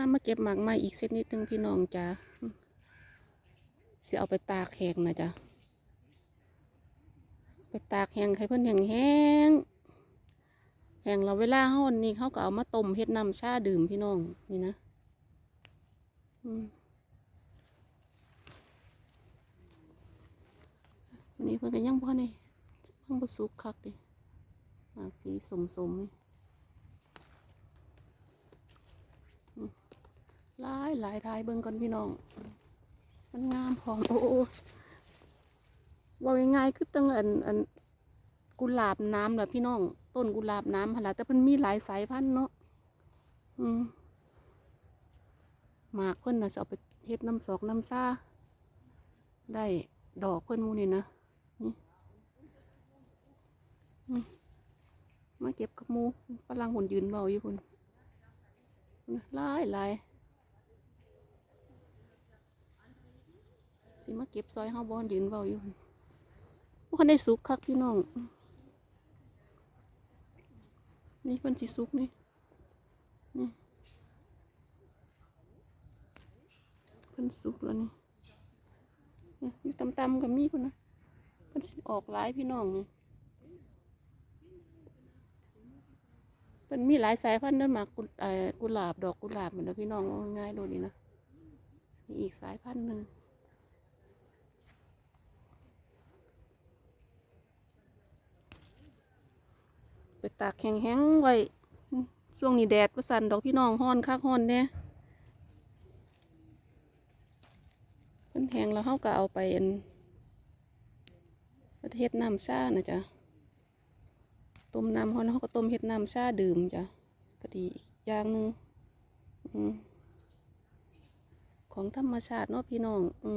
ามาเก็บหมากไม้อีกเส้นนิดนึงพี่น้องจ้าสิเอาไปตากแห้งนะจ้ะไปตากแห้งให้เพื่อนแห้งแห้งแห้งเราเวลาเฮาอันนี้เขาก็เอามาต้มเฮ็ดน้ำชาดื่มพี่น้องนี่นะอืมอันนี้เพิ่นก็ยังบ่นี่เพิ่งบ่สุกคักดิหมากสีสมๆนี่อืม หลายหลายทายเบิ่งก่อนพี่น้อง มันงามพร้อมโอ้ว่าง่ายๆคือตั้งอันอันกุหลาบน้ำแหละพี่น้อง ต้นกุหลาบน้ำหนละแต่มันมีหลายสายพันธุ์เนาะอืมหมากเพิ่นนะจะเอาไปเฮ็ดน้ำสอกน้ำซ่าได้ดอกเพิ่นมูนี่นะนี่มาเก็บกับมูฝรั่งหุ่นยืนเบาอยู่พุ่นหลายหลาย สิมาเก็บซอยเฮาบอนยืนเบาอยู่พวกได้สุกคักพี่น้อง นี่เพิ่นสิสุกนี่นี่เพิ่นสุกแล้วนี่นี่อยู่ต่ำๆกับมีพุ่นนะเพิ่นสิออกหลายพี่น้องนี่เพิ่นมีหลายสายพันธุ์เด้อหมากกุกุหลาบดอกกุหลาบเหมือนเด้อพี่น้องง่ายโดดนี่นะนี่อีกสายพันธุ์หนึ่ง ไปตากแห้งๆไว้ ช่วงนี้แดดประสันดอกพี่น้องฮ้อนคักฮ้อนเนี่ยเพิ่นแห้งแล้วเฮาก็เอาไปอันประเทศน้ำชานะจ๊ะต้มน้ำฮ้อนเฮาก็ต้มเฮ็ดน้ำชาดื่มจ้ะก็ดีอีกอย่างหนึ่งอของธรรมชาติเนาะพี่น้อง อื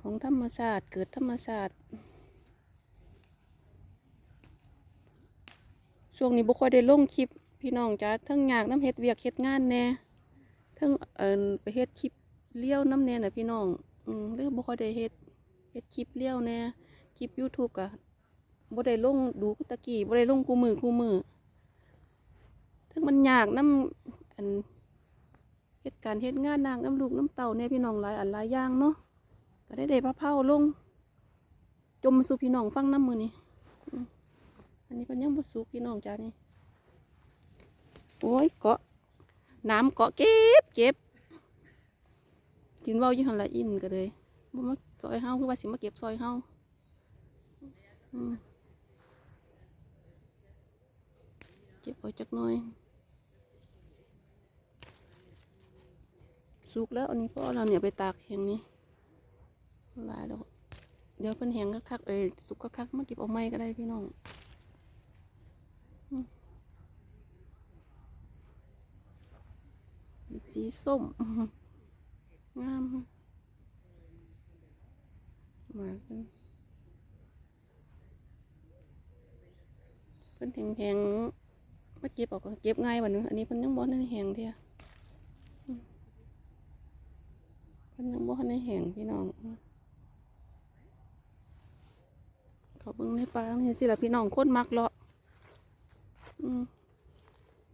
ของธรรมชาติเกิดธรรมชาติ ช่วงนี้บ่ค่อยได้ลงคลิป พี่น้องจ้าทั้งอยากน้ำเฮ็ดเวียกเฮ็ดงานแน่ทั้งเอ่อไปเฮ็ดคลิปเลี้ยวน้ำแน่น่ะพี่น้องอืมหรือบ่ค่อยได้เฮ็ดเฮ็ดคลิปเลี้ยวแน่คลิป YouTube ก็บ่ได้ลงดูตะกี้บ่ได้ลงคู่มือคู่มือทั้งมันยากน้ำอันเฮ็ดการเฮ็ดงานนางน้ำลูกน้ำเต่าเนี่ยพี่น้องหลายอันหลายอย่างเนาะก็ได้ได้พะเผาลง จมสู่พี่น้องฟังน้ำมือนี่ อันนี้เป็นยังบ่สุกพี่น้องจ้านี่โอ้ยเกาะน้ำเกาะเก็บเก็บกินเว้าอยู่หันละอินก็เลยบ่มาซอยเฮาคือว่าสิมาเก็บซอยเฮาเก็บเอาจักหน่อยสุกแล้วอันนี้พ่อเราเนี่ยไปตากแห้งนี้หลายดอกเดี๋ยวเพิ่นแห้งคักๆเอ้ยสุกคักๆมาเก็บเอาไม้ก็ได้พี่น้อง สีส้ม งามมาเพิ่นแห้งๆมาเก็บออกก็เก็บง่ายวันนี้อันนี้เพิ่นยังบ่ทันแหงเท่าอืมเพิ่นยังบ่ทันแหงพี่น้องเขาเบิ่งในป่านี่สิล่ะพี่น้องคนมักเลาะ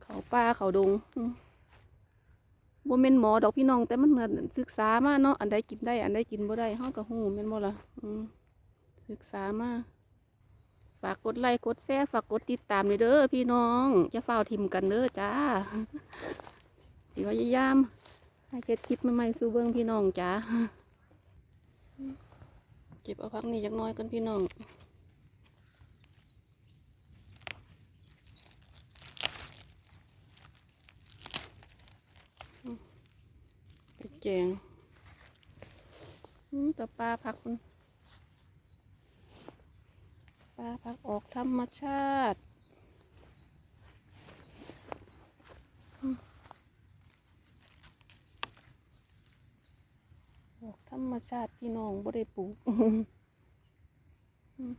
เขาป่าเขาดงบ่แม่นหมอดอกพี่น้องแต่มันเหมือนศึกษามาเนาะอันใดกินได้ อันใดกินบ่ได้เฮาก็ฮู้แม่นบ่ละศึกษามาฝากกดไลค์กดแชร์ฝากกดติดตามด้วยเด้อพี่น้องจะเฝ้าทิมกันเด้อจ้าสิพยายามให้เก็ดคลิปใหม่ๆสู่เบิ่งพี่น้องจ้าเก็บเอาพักนี้จักน้อยกันพี่น้อง แกงต่ปลาผักมันปลาผักออกธรรมชาติออกธรรมชาติพี่น้องบ่ได้ปลูกอืม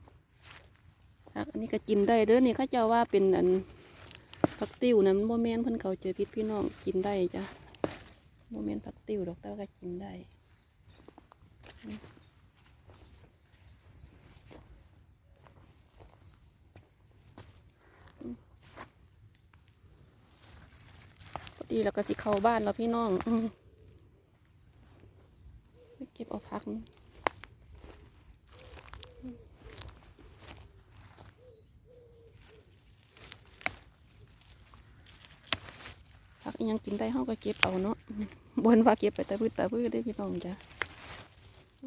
ผักอันนี้ก็กินได้เด้อนี่เขาเจ้าว่าเป็นอันผักติ้วนะมันโมเมนเพิ่นเขาเจอพิษพี่น้องกินได้จ้ะ โมเมนต์ผักติวดอกแต่ว่าก็กินได้พอดีแล้วก็สิเข้าบ้านแล้วพี่น้องอืมไปเก็บเอาพัก ผักอิห ยังกินได้เฮาก็เก็บเอาเนาะบนว่าเก็บไปแต่พื้นแต่พื้นได้พี่น้องจ้ะ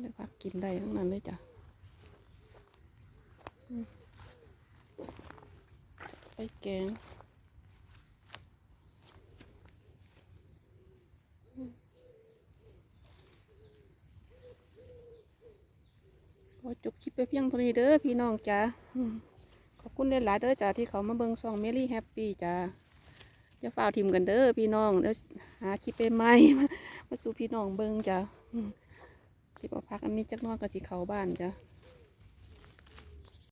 ได้ผักกินได้ทั้งนั้นเลยจ้ะไปแกงอืมขอจบคลิปไปเพียงเท่านี้เด้อพี่น้องจ้ะขอบคุณหลายๆเด้อจ้ะที่เขามาเบิ่งซองเมลี่แฮปปี้จ้ะ จะฝ้าวทิมกันเด้อพี่น้องเดี๋ยวหาคลิปไปใหม่มาสู่พี่น้องเบิ้งจ้ะอืมคลิปเอาพักอันนี้จักน้อยก็สิเขาบ้านจ้ะ